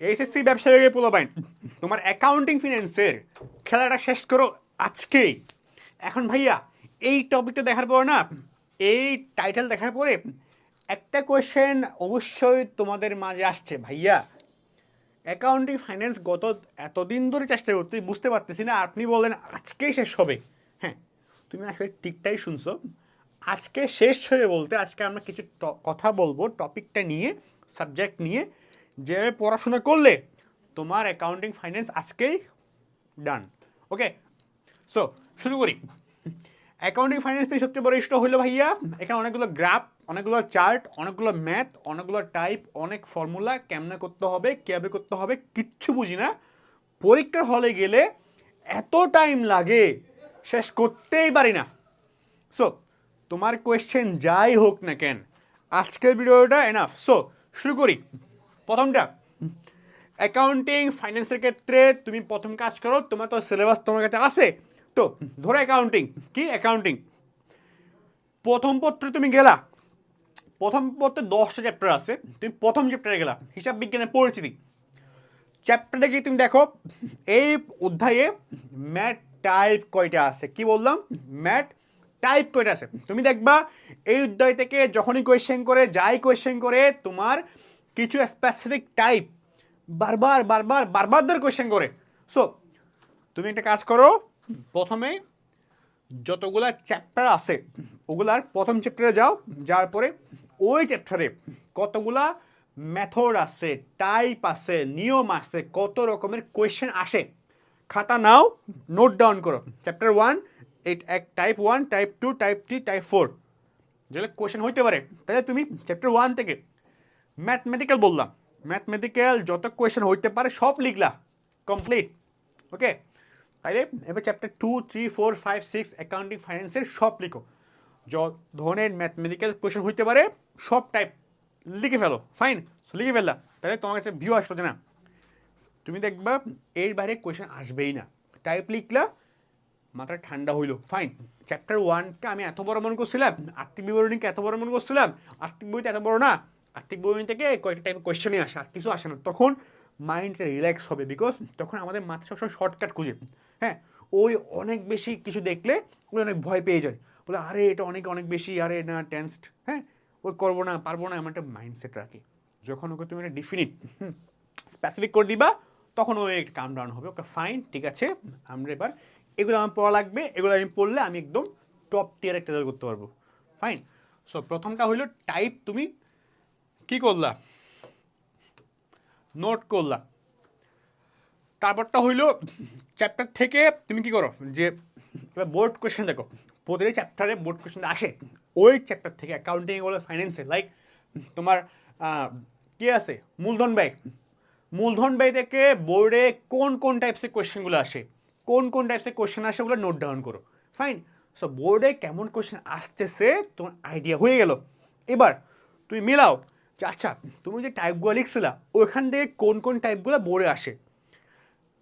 SSC ব্যবসা থেকে পোলাবাইন তোমার অ্যাকাউন্টিং ফিনান্সের খেলাটা শেষ করো আজকেই। এখন ভাইয়া, এই টপিকটা দেখার পর না, এই টাইটেল দেখার পরে একটা কোয়েশ্চেন অবশ্যই তোমাদের মাঝে আসছে। ভাইয়া অ্যাকাউন্টিং ফাইন্যান্স গত এতদিন ধরে চেষ্টা করতে বুঝতে পারতেছি না, আপনি বলেন আজকেই শেষ হবে। হ্যাঁ তুমি আসলে ঠিকটাই শুনছো। আজকে শেষ হবে বলতে আজকে আমরা কিছু কথা বলব টপিকটা নিয়ে সাবজেক্ট নিয়ে। যে পড়াশোনা করলে তোমার অ্যাকাউন্টিং ফাইন্যান্স আজকেই ডান ওকে সো শুরু করি। অ্যাকাউন্টিং ফাইন্যান্স থেকে সবচেয়ে বড় ইস্যু হলো ভাইয়া, এখানে অনেকগুলো গ্রাফ অনেকগুলো চার্ট অনেকগুলো ম্যাথ অনেকগুলো টাইপ অনেক ফর্মুলা কেমনে করতে হবে, কীভাবে করতে হবে, কিচ্ছু বুঝি না। পরীক্ষার হলে গেলে এত টাইম লাগে, শেষ করতেই পারি না। সো তোমার কোয়েশ্চেন যাই হোক না কেন, আজকের ভিডিওটা এনাফ সো শুরু করি। প্রথমটা অ্যাকাউন্টিং ফাইন্যান্সের ক্ষেত্রে তুমি প্রথম কাজ করো, তোমার তো সিলেবাস তোমার কাছে আছে। তো, ধরো অ্যাকাউন্টিং কি অ্যাকাউন্টিং প্রথম পত্রে তুমি গেলা, প্রথম পত্রে দশটা চ্যাপ্টার আছে, তুমি প্রথম চ্যাপ্টারে গেলা, হিসাব বিজ্ঞানের পরিচিতি। চ্যাপ্টারটা গিয়ে তুমি দেখো, এই অধ্যায়ে ম্যাট টাইপ কয়টা আছে, কি বললাম? ম্যাট টাইপ কয়টা আছে? তুমি দেখবা, এই অধ্যায় থেকে যখনই কোয়েশ্চেন করে, যাই কোয়েশ্চেন করে, তোমার কিছু স্পেসিফিক টাইপ বারবার বারবার বারবার ধরে কোয়েশ্চেন করে। সো তুমি একটা কাজ করো, প্রথমে যতগুলা চ্যাপ্টার আছে, ওগুলার প্রথম চ্যাপ্টারে যাও, যাওয়ার পরে ওই চ্যাপ্টারে কতগুলা মেথড আছে টাইপ আছে, নিয়ম আছে, কত রকমের কোয়েশ্চেন আসে। খাতা নাও নোট ডাউন করো। চ্যাপ্টার ওয়ান এইট এক type one type two type three type four যেগুলো কোয়েশ্চেন হইতে পারে। তাহলে তুমি চ্যাপ্টার ওয়ান থেকে ম্যাথমেটিক্যাল বললাম। ম্যাথমেটিক্যাল যত কোয়েশ্চেন হইতে পারে সব লিখলা। কমপ্লিট ওকে তাইলে এবার chapter two three four five six accounting ফাইন্যান্সের সব লিখো। য ধরনের ম্যাথমেটিক্যাল কোয়েশ্চেন হইতে পারে, সব টাইপ লিখে ফেলো। ফাইন লিখে ফেললা। তাহলে তোমার কাছে ভিউ আসলো যে না, তুমি দেখবা এর বাইরে কোয়েশ্চেন আসবেই না। টাইপ লিখলা, মাথা ঠান্ডা হইল। ফাইন চ্যাপ্টার ওয়ানকে আমি এত বড় মনে করছিলাম, আর্থিক বিবরণীকে এত বড় মনে করছিলাম, আর্থিক বইটা এত বড় না। আর্থিক বিবরণী থেকে কয়েকটা টাইপের কোয়েশ্চেনই আসে, আর কিছু আসে না। তখন মাইন্ডটা রিল্যাক্স হবে বিকজ তখন আমাদের মাথা সবসময় শর্টকাট খুঁজে। হ্যাঁ ওই অনেক বেশি কিছু দেখলে ওই অনেক ভয় পেয়ে যায়। বলে, আরে, এটা অনেক অনেক বেশি, আরে, না টেন্সড হ্যাঁ ওই করব না, পারব না, এমন একটা মাইন্ডসেট রাখি। যখন ওকে তুমি একটা ডিফিনিট স্পেসিফিক করে দিবা, তখন ও একটা কাম ডাউন হবে। ওকে ফাইন ঠিক আছে, আমরা এবার এগুলো আমার পড়া লাগবে, এগুলো আমি পড়লে আমি একদম টপ টিয়ার একটা করতে পারব। ফাইন সো প্রথমটা হইল টাইপ তুমি কি করলা? নোট করলা। তারপরটা হইল চ্যাপ্টার থেকে তুমি কি করো? যে বোর্ড কোয়েশ্চেন দেখো। প্রতিটি চ্যাপ্টারে বোর্ড কোয়েশ্চেন আসে। ওই চ্যাপ্টার থেকে অ্যাকাউন্টিং বলে ফাইন্যান্সে লাইক তোমার কি আছে? মূলধন ব্যয়। মূলধন ব্যয় থেকে বোর্ডে কোন কোন টাইপসের কোয়েশ্চেনগুলো আসে? কোন কোন টাইপসের কোয়েশ্চেন আসে ওগুলো নোট ডাউন করো। ফাইন সো বোর্ডে কেমন কোয়েশ্চেন আসতেছে? তোমার আইডিয়া হয়ে গেল। এবার তুমি মিলাও। আচ্ছা তুমি যে টাইপগুলো লিখছিলা ওইখান থেকে কোন কোন টাইপগুলো বোর্ডে আসে?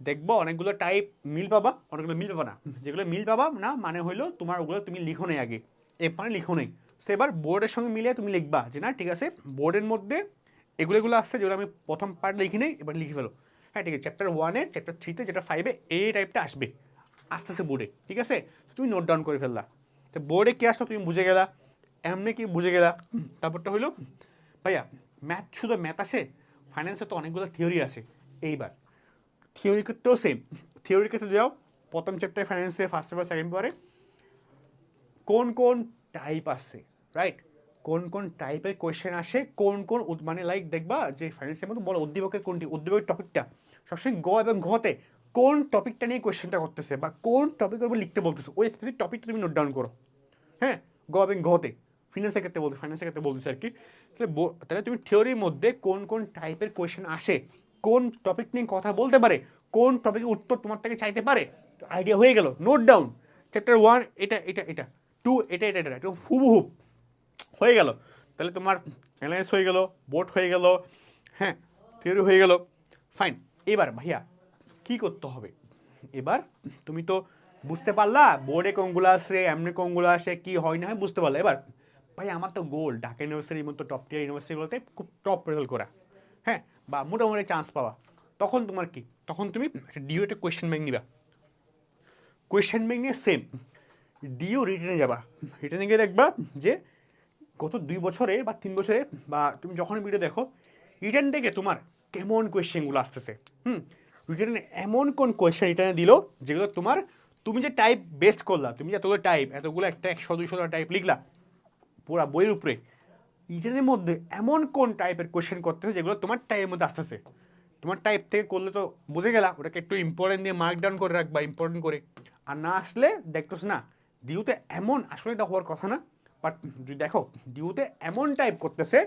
দেখব, অনেকগুলো টাইপ মিল পাবা, অনেকগুলো মিল পাবা না। যেগুলো মিল পাবা না মানে হইল তোমার ওগুলো তুমি লিখো নেই আগে। এ মানে লিখো নেই। সো এবার বোর্ডের সঙ্গে মিলিয়ে তুমি লিখবা যে, না, ঠিক আছে বোর্ডের মধ্যে এগুলো এগুলো আসছে যেগুলো আমি প্রথম পার্ট লিখি নেই এবার লিখে ফেলো। হ্যাঁ ঠিক আছে চ্যাপ্টার ওয়ানে চ্যাপ্টার থ্রিতে যেটা ফাইভে এই টাইপটা আসবে। আস্তে আস্তে বোর্ডে ঠিক আছে? তুমি নোট ডাউন করে ফেললা। তো বোর্ডে কী আসলো তুমি বুঝে গেলা। এমনি কি বুঝে গেলা। তারপরটা হইল ভাইয়া ম্যাথ শুধু ম্যাথ আসে? ফাইন্যান্সে তো অনেকগুলো থিওরি আছে। এইবার থিওরি ক্ষেত্রেও সেম থিওরির ক্ষেত্রে যাও, প্রথম চ্যাপ্টার ফাইন্যান্সে ফার্স্ট পেপার সেকেন্ড পেপারে কোন কোন টাইপ আসে রাইট কোন কোন টাইপের কোয়েশ্চেন আসে, কোন কোন মানে লাইক দেখবা যে ফাইন্যান্সের মতো বলো উদ্দীপকের কোনটি? উদ্দীপকের টপিকটা সবসময় গ এবং ঘতে কোন টপিকটা নিয়ে কোয়েশ্চেনটা করতেছে বা কোন টপিকের উপর লিখতে বলতেছে। ওই স্পেসিফিক টপিকটা তুমি নোট ডাউন করো। হ্যাঁ? গ এবং ঘতে। ফিনান্সের ক্ষেত্রে বলতে ফাইন্যান্সের ক্ষেত্রে বলতেছে আর কি? তাহলে তাহলে তুমি থিওরির মধ্যে কোন কোন টাইপের কোয়েশ্চেন আসে? কোন টপিক নিয়ে কথা বলতে পারে? কোন টপিকের উত্তর তোমার থেকে চাইতে পারে? আইডিয়া হয়ে গেল নোট ডাউন চ্যাপ্টার ওয়ান এটা এটা এটা টু এটা এটা এটা একদম হুবহুব হয়ে গেল। তাহলে তোমার অ্যানালাইস হয়ে গেল বোর্ড হয়ে গেল হ্যাঁ থিওরি হয়ে গেল ফাইন এবার ভাইয়া, কি করতে হবে? এবার তুমি তো বুঝতে পারলা বোর্ডে কোনগুলো আসে এমনি কোনগুলো আসে, কি হয় না হয় বুঝতে পারলা। এবার ভাই, আমার তো গোল ঢাকা ইউনিভার্সিটির মতো টপ টিয়ার ইউনিভার্সিটিগুলোতে খুব টপ রেজাল্ট করা। হ্যাঁ বা মোটামুটি চান্স পাওয়া। তখন তোমার কি? তখন তুমি ডিও একটা কোয়েশ্চেন ব্যাংক নিবা। কোয়েশ্চেন ব্যাংক নিয়ে সেম ডিও রিটার্নে যাবা। রিটার্নে গিয়ে দেখবা যে গত দুই বছরে বা তিন বছরে বা তুমি যখন ভিডিও দেখো রিটার্ন থেকে তোমার কেমন কোয়েশ্চেনগুলো আসতেছে। হুম রিটার্নে এমন কোন কোয়েশ্চেন রিটার্নে দিল যেগুলো তোমার তুমি যে টাইপ বেস্ট করলা, তুমি যে এতগুলো টাইপ এতগুলো একটা একশো, দুইশো টাইপ লিখলা পুরা বইয়ের উপরে। রিটার্নের মধ্যে এমন কোন টাইপের কোয়েশ্চেন করতেছে যেগুলো তোমার টাইপের মধ্যে আসতেছে? তোমার টাইপ থেকে করলে তো বুঝে গেলা, ওটাকে একটু ইম্পর্টেন্ট দিয়ে মার্ক ডাউন করে রাখবা ইম্পর্টেন্ট করে। আর না আসলে দেখতোস না ডিউতে এমন, আসলে এটা হওয়ার কথা না বাট যদি দেখো ডিউতে এমন টাইপ করতেছে,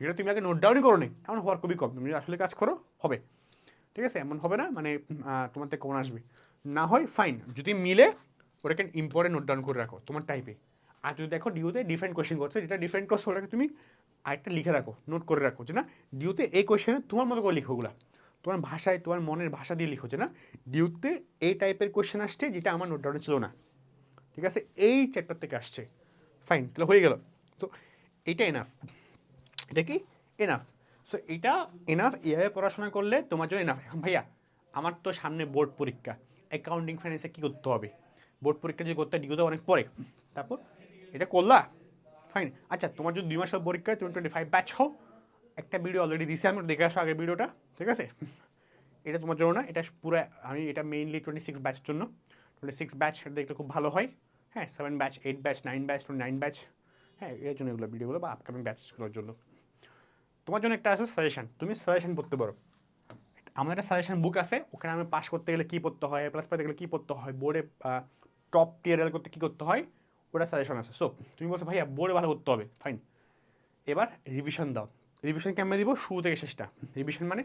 যেটা তুমি আগে নোট ডাউনই করো নি এমন হওয়ার খুবই কম, তুমি যদি আসলে কাজ করো, হবে। ঠিক আছে? এমন হবে না মানে তোমার থেকে কমন আসবে। না হয় ফাইন যদি মিলে, ওটাকে ইম্পর্টেন্ট নোট ডাউন করে রাখো, তোমার টাইপে আর যদি দেখো ডিউতে ডিফারেন্ট কোয়েশ্চেন করছে, যেটা ডিফারেন্ট করছে ওটাকে তুমি আরেকটা লিখে রাখো নোট করে রাখো, যে না ডিউতে এই কোয়েশ্চেনে তোমার মতো করে লিখো ওগুলা। তোমার ভাষায়, তোমার মনের ভাষা দিয়ে লিখো, যে না ডিউতে এই টাইপের কোয়েশ্চেন আসছে, যেটা আমার নোট ডাউনে ছিল না। ঠিক আছে? এই চ্যাপ্টার থেকে আসছে। ফাইন তাহলে হয়ে গেল। তো এটা এনাফ এটা কি? এনাফ সো এটা এনাফ এভাবে পড়াশোনা করলে তোমার জন্য এনাফ এখন ভাইয়া, আমার তো সামনে বোর্ড পরীক্ষা। অ্যাকাউন্টিং ফাইন্যান্সে কী করতে হবে? বোর্ড পরীক্ষা যদি করতে ডিউতে অনেক পরে তারপর এটা করলা? ফাইন আচ্ছা তোমার যদি দুই মাসের পরীক্ষা, তুমি টোয়েন্টি ফাইভ ব্যাচ হও। একটা ভিডিও অলরেডি দিছি, আমি দেখে আসো আগের ভিডিওটা ঠিক আছে? এটা তোমার জন্য না, এটা পুরো, আমি এটা মেইনলি টোয়েন্টি সিক্স ব্যাচের জন্য। টোয়েন্টি সিক্স ব্যাচ দেখলে খুব ভালো হয়। হ্যাঁ seven batch eight batch nine batch twenty nine batch হ্যাঁ এর জন্য এগুলো ভিডিওগুলো বা আপকামিং ব্যাচগুলোর জন্য। তোমার জন্য একটা আছে সাজেশন তুমি সাজেশন পড়তে পারো। আমার একটা সাজেশন বুক আছে, ওখানে আমি পাস করতে গেলে কী পড়তে হয় প্লাস পাইতে গেলে কী পড়তে হয় বোর্ডে টপ টিয়ার করতে কী করতে হয় ওটা সাজেশন আছে। সো তুমি বলছো, ভাইয়া, বোর্ডে ভালো করতে হবে। ফাইন এবার রিভিশন দাও। রিভিশন কেমন দিব? শুরু থেকে শেষটা। রিভিশন মানে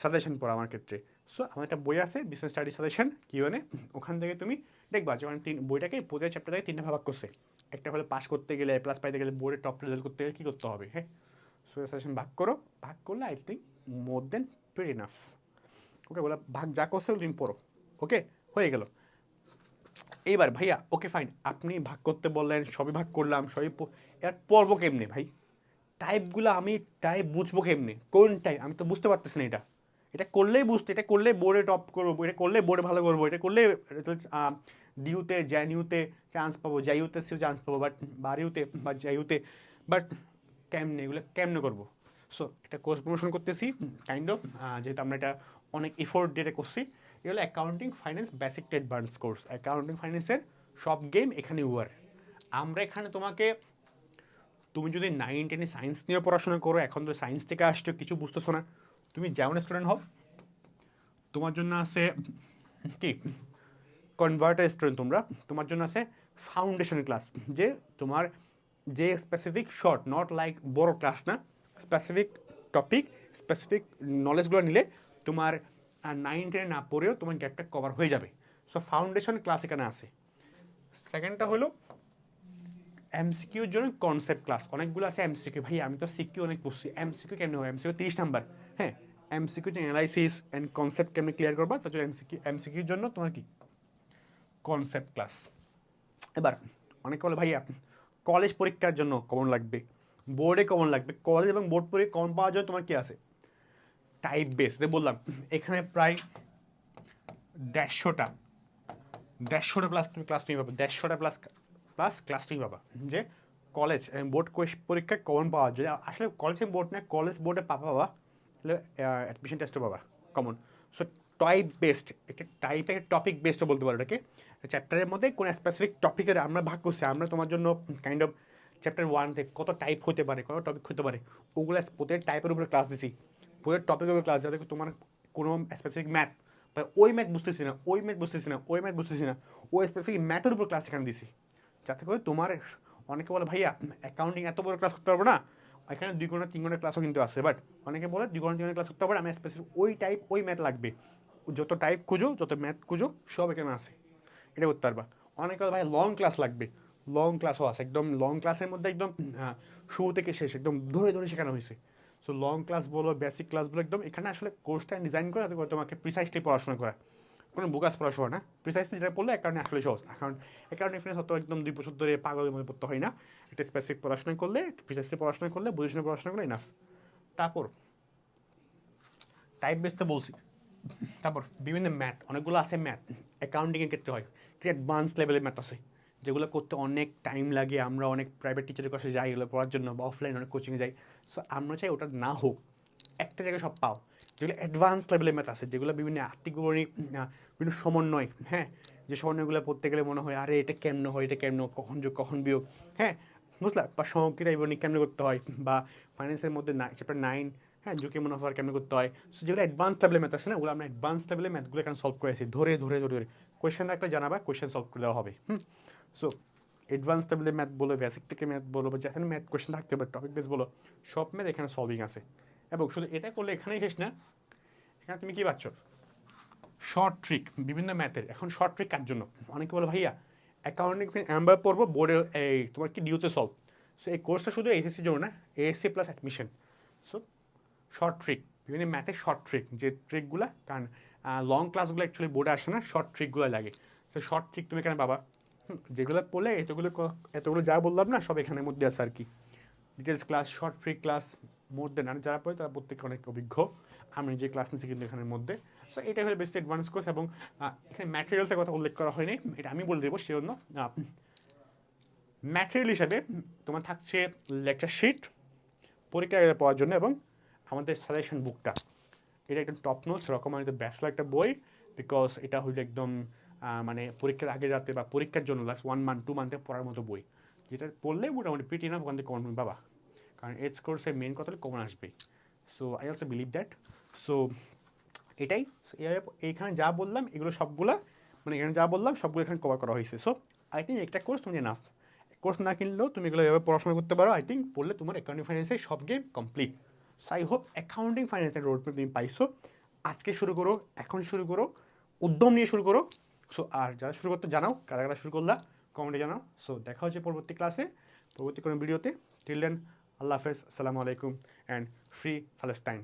সাজেশন পড়া আমার ক্ষেত্রে। সো আমার একটা বই আছে বিজনেস স্টাডি সাজেশন কি মানে ওখান থেকে তুমি দেখবা যে মানে তিন, বইটাকে প্রতিটা চ্যাপ্টার থেকে তিনটা ভাগ করছে। একটা হলে পাস করতে গেলে প্লাস পাইতে গেলে বোর্ডে টপ রেজাল্ট করতে গেলে কী করতে হবে? হ্যাঁ? সো সাজেশন ভাগ করো। ভাগ করলে I think more than pretty enough okay বলে, ভাগ যা করছে তুমি পড়ো। ওকে হয়ে গেল। এইবার ভাইয়া ওকে ফাইন আপনি ভাগ করতে বললেন, সবই ভাগ করলাম, সবই প- এবার পড়ব কেমনে ভাই? টাইপগুলো আমি টাইপ বুঝব কেমনে? কোন টাইপ আমি তো বুঝতে পারতেছি না এটা। এটা করলেই বুঝতে, এটা করলে বোর্ডে টপ করব, এটা করলে বোর্ডে ভালো করব, এটা করলে ডিউতে জ্যানিউতে চান্স পাবো জাইউতে সেও চান্স পাবো বাট বারিউতে বা জাইউতে বাট কেমনে, এগুলো কেমনে করব? সো এটা কোর্স প্রমোশন করতেছি কাইন্ড অফ যেহেতু আমরা এটা অনেক এফোর্ট দিয়ে করছি এগুলো accounting finance basic to advance course accounting ফাইন্যান্সের সব গেম এখানে ওয়ার আমরা এখানে তোমাকে, তুমি যদি নাইন টেনে সায়েন্স নিয়ে পড়াশোনা করো, এখন তো সায়েন্স থেকে আসছো, কিছু বুঝতেছো না, তুমি যেমন স্টুডেন্ট হও, তোমার জন্য আছে কি? কনভার্টার স্টুডেন্ট তোমরা, তোমার জন্য আছে ফাউন্ডেশন ক্লাস যে তোমার যে স্পেসিফিক শর্ট নট লাইক বড় ক্লাস না স্পেসিফিক টপিক স্পেসিফিক নলেজগুলো নিলে তোমার নাইন টেনে না পড়েও তোমার গ্যাপটা কভার হয়ে যাবে। সো ফাউন্ডেশন ক্লাস এখানে আসে সেকেন্ডটা হলো এমসিকিউর জন্য কনসেপ্ট ক্লাস অনেকগুলো আছে এমসিকিউ ভাই, আমি তো সিকিউ অনেক বুঝছি এমসিকিউ কেমন হবে এমসিকিউ তিরিশ নাম্বার। হ্যাঁ এমসিকিউ অ্যানালাইসিস অ্যান্ড কনসেপ্ট কেমনি ক্লিয়ার করবা? তার জন্য এমসিকিউ এমসিকিউর জন্য তোমার কি? কনসেপ্ট ক্লাস এবার, অনেকে বলে, ভাইয়া কলেজ পরীক্ষার জন্য কমন লাগবে। বোর্ডে কমন লাগবে। কলেজ এবং বোর্ড পরীক্ষা কমন পাওয়ার জন্য তোমার কি আছে? টাইপ বেস যে বললাম, এখানে প্রায় দেড়শোটা দেড়শোটা প্লাস তুমি ক্লাস তুমি পাবা, দেড়শোটা প্লাস প্লাস ক্লাস তুমি পাবা, যে কলেজ বোর্ড পরীক্ষায় কমন পাওয়া যায় আসলে কলেজে বোর্ড না কলেজ বোর্ডে পাবা পাবা তাহলে অ্যাডমিশন টেস্টও পাবা কমন সো টাইপ বেসড একটা টাইপের টপিক বেসডও বলতে পারো এটাকে। চ্যাপ্টারের মধ্যে কোনো স্পেসিফিক টপিকের আমরা ভাগ করছি, আমরা তোমার জন্য কাইন্ড অফ চ্যাপ্টার ওয়ান থেকে কত টাইপ হতে পারে, কত টপিক হতে পারে, ওগুলো প্রত্যেক টাইপের উপরে ক্লাস দিছি। প্রত্যেক টপিক উপরে ক্লাস যাতে তোমার কোনো স্পেসিফিক ম্যাথ বা ওই ম্যাথ বুঝতেছি না, ওই ম্যাথ বুঝতেছি না, ওই ম্যাথ বুঝতেছি না ওই স্পেসিফিক ম্যাথের উপর ক্লাস এখানে দিছি। যাতে করে তোমার অনেকে বলে, ভাইয়া অ্যাকাউন্টিং এত বড় ক্লাস করতে পারব না। এখানে দুই ঘণ্টা তিন ঘণ্টা ক্লাসও কিন্তু আছে বাট অনেকে বলে, দুই ঘণ্টা তিন ঘণ্টা ক্লাস করতে পারব আমি স্পেসিফিক ওই টাইপ ওই ম্যাথ লাগবে। যত টাইপ খুঁজো, যত ম্যাথ খুঁজো, সব এখানে আছে। এটা করতে পারবা অনেকে বলে, ভাই লং ক্লাস লাগবে। লং ক্লাসও আছে, একদম লং ক্লাসের মধ্যে একদম শুরু থেকে শেষ, একদম ধরে ধরে শেখানো হয়েছে। সো লং ক্লাস বলো বেসিক ক্লাস বলো, একদম এখানে আসলে কোর্সটা ডিজাইন করে তোমাকে প্রিসাইসলি পড়াশোনা করা কোনো বুকাস পড়াশোনা না। প্রিসাইসলি যেটা পড়লে এক কারণে আসলে সহজ। কারণ এক কারণে ফ্রেন্ডস অত একদম দুই বছর ধরে পাগলের মধ্যে পড়তে হয় না। একটা স্পেসিফিক পড়াশোনা করলে প্রিসাইসলি পড়াশোনা করলে বুঝে শুনে পড়াশোনা করলে ইনাফ তারপর টাইপ বেসতে বলছি। তারপর, বিভিন্ন ম্যাথ অনেকগুলো আছে ম্যাথ অ্যাকাউন্টিংয়ের ক্ষেত্রে হয়। কি অ্যাডভান্স লেভেলের ম্যাথ আছে। যেগুলো করতে অনেক টাইম লাগে। আমরা অনেক প্রাইভেট টিচারের কাছে যাই, এগুলো পড়ার জন্য বা অফলাইন অনেক কোচিংয়ে যাই। সো আমরা চাই ওটা না হোক। একটা জায়গায় সব পাও। যেগুলো অ্যাডভান্স লেভেলের ম্যাথ আছে, যেগুলো বিভিন্ন আর্থিক বিভিন্ন সমন্বয় হ্যাঁ? যে সমন্বয়গুলো পড়তে গেলে মনে হয়, আরে, এটা কেমন হয়, এটা কেমন কখন যোগ, কখন বিয়োগ? হ্যাঁ? বুঝলা? বা সংখ্যিত বিবরণী কেমন করতে হয়? বা ফাইন্যান্সের মধ্যে চ্যাপ্টার নাইন হ্যাঁ? ঝুঁকি মুনাফার কেমন করতে হয়? সো যেগুলো অ্যাডভান্স লেভেলের ম্যাথ আছে না, ওগুলো আমরা অ্যাডভান্স লেভেলের ম্যাথগুলো এখানে সলভ করেছি ধরে ধরে ধরে ধরে। কোয়েশ্চেন একটা জানাবা কোয়েশ্চেন সলভ করে দেওয়া হবে। হুম? সো অ্যাডভান্স লেভেলের ম্যাথ বলো বেসিক থেকে ম্যাথ বলো বা যেখানে ম্যাথ কোয়েশ্চেন থাকতে পারে টপিক বেস বলো সব ম্যাথ এখানে সলভিং আছে। এবং শুধু এটা করলে এখানেই শেষ না এখানে তুমি কী পাচ্ছ? শর্ট ট্রিক বিভিন্ন ম্যাথের এখন শর্ট ট্রিক কার জন্য? অনেকে বলো ভাইয়া অ্যাকাউন্টিং আমরা পড়ব বোর্ডে এই তোমার কি ডিউতে সলভ সো এই কোর্সটা শুধু এইচএসসির জন্য না ASC plus admission so short trick বিভিন্ন ম্যাথের শর্ট ট্রিক যে ট্রিকগুলো কারণ লং ক্লাসগুলো অ্যাকচুয়ালি বোর্ডে আসে না শর্ট ট্রিকগুলো লাগে। তো শর্ট ট্রিক তুমি পাবা? হুম, যেগুলো পড়লে এতগুলো এতগুলো যা বললাম না, সব এখানের মধ্যে আছে আর কি। Details class short free class more than আর যারা পড়ে তারা প্রত্যেকে অনেক অভিজ্ঞ। আমি নিজে ক্লাস নিচ্ছি কিন্তু এখানের মধ্যে। সো এটা হলো বেস্ট অ্যাডভান্স কোর্স এবং এখানে ম্যাটেরিয়ালসের কথা উল্লেখ করা হয়নি। এটা আমি বলে দেবো সেজন্য ম্যাটেরিয়াল হিসাবে তোমার থাকছে লেকচার শিট পরীক্ষা পাওয়ার জন্য এবং আমাদের সাজেশন বুকটা এটা একদম টপ নোটস রকম রকমারিত ব্যাচলার একটা বই বিকজ এটা হইল একদম মানে পরীক্ষার আগে রাতে বা পরীক্ষার জন্য লাস্ট ওয়ান মান্থ টু মান্থে পড়ার মতো বই। যেটা পড়লে মোটামুটি পিটি না ওখান থেকে কমন বাবা কারণ এজ কোর্সের মেন কথা কমন আসবেই so I also believe that so এটাই। এইখানে যা বললাম, এগুলো সবগুলো মানে এখানে যা বললাম, সবগুলো এখানে কভার করা হয়েছে। সো আই থিঙ্ক একটা কোর্স তুমি নাফ কোর্স না কিনলেও তুমি এগুলো এভাবে পড়াশোনা করতে পারো। আই থিঙ্ক পড়লে তোমার অ্যাকাউন্টিং ফাইন্যান্সের সব game complete so I hope accounting ফাইন্যান্সের রোড তুমি পাইছো। আজকে শুরু করো, এখন শুরু করো, উদ্যম নিয়ে শুরু করো। সো আর যারা শুরু করতে, জানাও, কারা কারা শুরু করলা কমেন্টে জানাও। সো দেখা হচ্ছে পরবর্তী ক্লাসে পরবর্তী কোনো ভিডিওতে টিল দেন আল্লাহ হাফেজ আসসালামু আলাইকুম অ্যান্ড ফ্রি প্যালেস্তাইন